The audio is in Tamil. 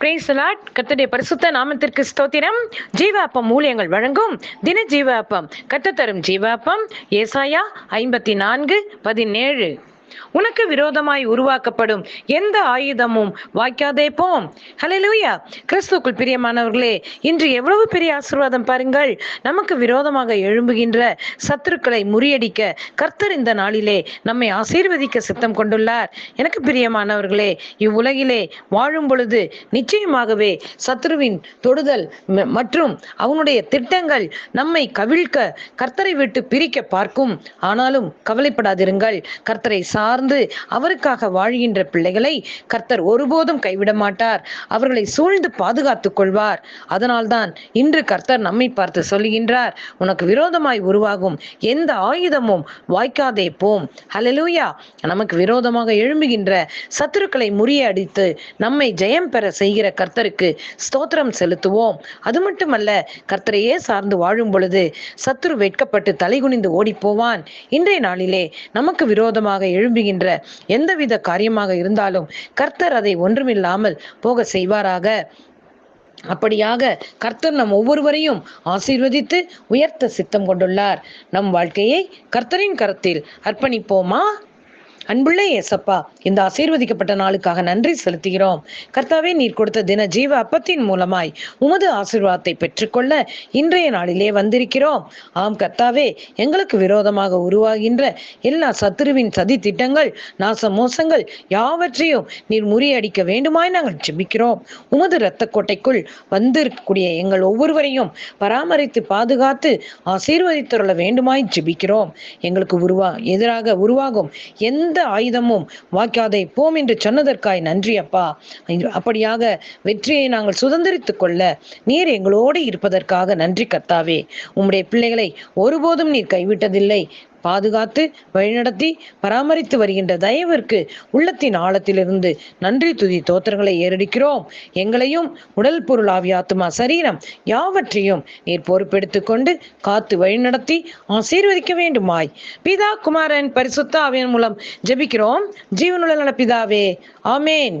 கிரேசலாட் கத்தடைய பரிசுத்த நாமத்திற்கு ஸ்தோத்திரம். ஜீவாப்பம் ஊழியங்கள் வழங்கும் தின ஜீவாப்பம். கத்த தரும் ஜீவாப்பம். ஏசாயா ஐம்பத்தி நான்கு பதினேழு. உனக்கு விரோதமாய் உருவாக்கப்படும் எந்த ஆயுதமும் வாய்க்காதே போம் ஹalleluya கிறிஸ்துக்குள் பிரியமானவர்களே இன்று எவ்வளவு பெரிய ஆசீர்வாதம் பாருங்கள். நமக்கு விரோதமாக எழும்புகின்ற சத்துருக்களை முறியடிக்க கர்த்தர் இந்த நாளிலே நம்மை ஆசீர்வதிக்க சித்தம் கொண்டுள்ளார். எனக்கு பிரியமானவர்களே இவ்வுலகிலே வாழும் பொழுது நிச்சயமாகவே சத்ருவின் தொடுதல் ம- மற்றும் அவனுடைய திட்டங்கள் நம்மை கவிழ்க்க கர்த்தரை விட்டு பிரிக்க பார்க்கும். ஆனாலும் கவலைப்படாதிருங்கள். கர்த்தரை சார்ந்து அவருக்காக வாழ்கின்ற பிள்ளைகளை கர்த்தர் ஒருபோதும் கைவிட மாட்டார். அவர்களை சூழ்ந்து பாதுகாத்துக் கொள்வார். அதனால்தான் இன்று கர்த்தர் நம்மை பார்த்து சொல்லுகின்றார் உனக்கு விரோதமாய் உருவாகும் எந்த ஆயுதமும் வாய்க்காதே போம் ஹலலூயா நமக்கு விரோதமாக எழும்புகின்ற சத்துருக்களை முறியடித்து நம்மை ஜெயம் பெற செய்கிற கர்த்தருக்கு ஸ்தோத்திரம் செலுத்துவோம். அது மட்டுமல்ல கர்த்தரையே சார்ந்து வாழும் பொழுது சத்துரு வெட்கப்பட்டு தலைகுனிந்து ஓடிப்போவான் இன்றைய நாளிலே நமக்கு விரோதமாக எழும்புகின்ற எந்தவித காரியமாக இருந்தாலும் கர்த்தர் அதை ஒன்றுமில்லாமல் போக செய்வாராக. அப்படியாக கர்த்தர் நம் ஒவ்வொருவரையும் ஆசீர்வதித்து உயர்த்த சித்தம் கொண்டுள்ளார். நம் வாழ்க்கையை கர்த்தரின் கரத்தில் அர்ப்பணிப்போமா? அன்புள்ள ஏசப்பா இந்த ஆசீர்வதிக்கப்பட்ட நாளுக்காக நன்றி செலுத்துகிறோம். கர்த்தாவே நீர் கொடுத்த தின ஜீவ அப்பத்தின் மூலமாய் உமது ஆசீர்வாதத்தை பெற்றுக்கொள்ள இன்றைய நாளிலே வந்திருக்கிறோம். ஆம் கர்த்தாவே எங்களுக்கு விரோதமாக உருவாகின்ற எல்லா சத்துருவின் சதி திட்டங்கள் நாச மோசங்கள் யாவற்றையும் நீர் முறியடிக்க வேண்டுமாய் நாங்கள் ஜெபிக்கிறோம். உமது இரத்த கோட்டைக்குள் வந்திருக்கக்கூடிய எங்கள் ஒவ்வொருவரையும் பராமரித்து பாதுகாத்து ஆசீர்வதித்துள்ள வேண்டுமாய் ஜெபிக்கிறோம். எங்களுக்கு உருவா எதிராக உருவாகும் எந்த ஆயுதமும் வாய்க்காதே போம் என்று சொன்னதற்காய் நன்றி அப்பா. அப்படியாக வெற்றியை நாங்கள் சுதந்திரித்துக் கொள்ள நீர் எங்களோடு இருப்பதற்காக நன்றி கர்த்தாவே உம்முடைய பிள்ளைகளை ஒருபோதும் நீர் கைவிட்டதில்லை. பாதுகாத்து வழிநடத்தி பராமரித்து வருகின்ற தயவிற்கு உள்ளத்தின் ஆழத்திலிருந்து நன்றி துதி தோத்திரங்களை ஏறடிக்கிறோம். எங்களையும் உடல் பொருள் ஆவி சரீரம் யாவற்றையும் நீர் பொறுப்பெடுத்து கொண்டு காத்து வழிநடத்தி ஆசீர்வதிக்க வேண்டுமாய். பிதா குமாரன் பரிசுத்த ஆவியன் மூலம் ஜெபிக்கிறோம். ஜீவனுள்ள பிதாவே ஆமேன்.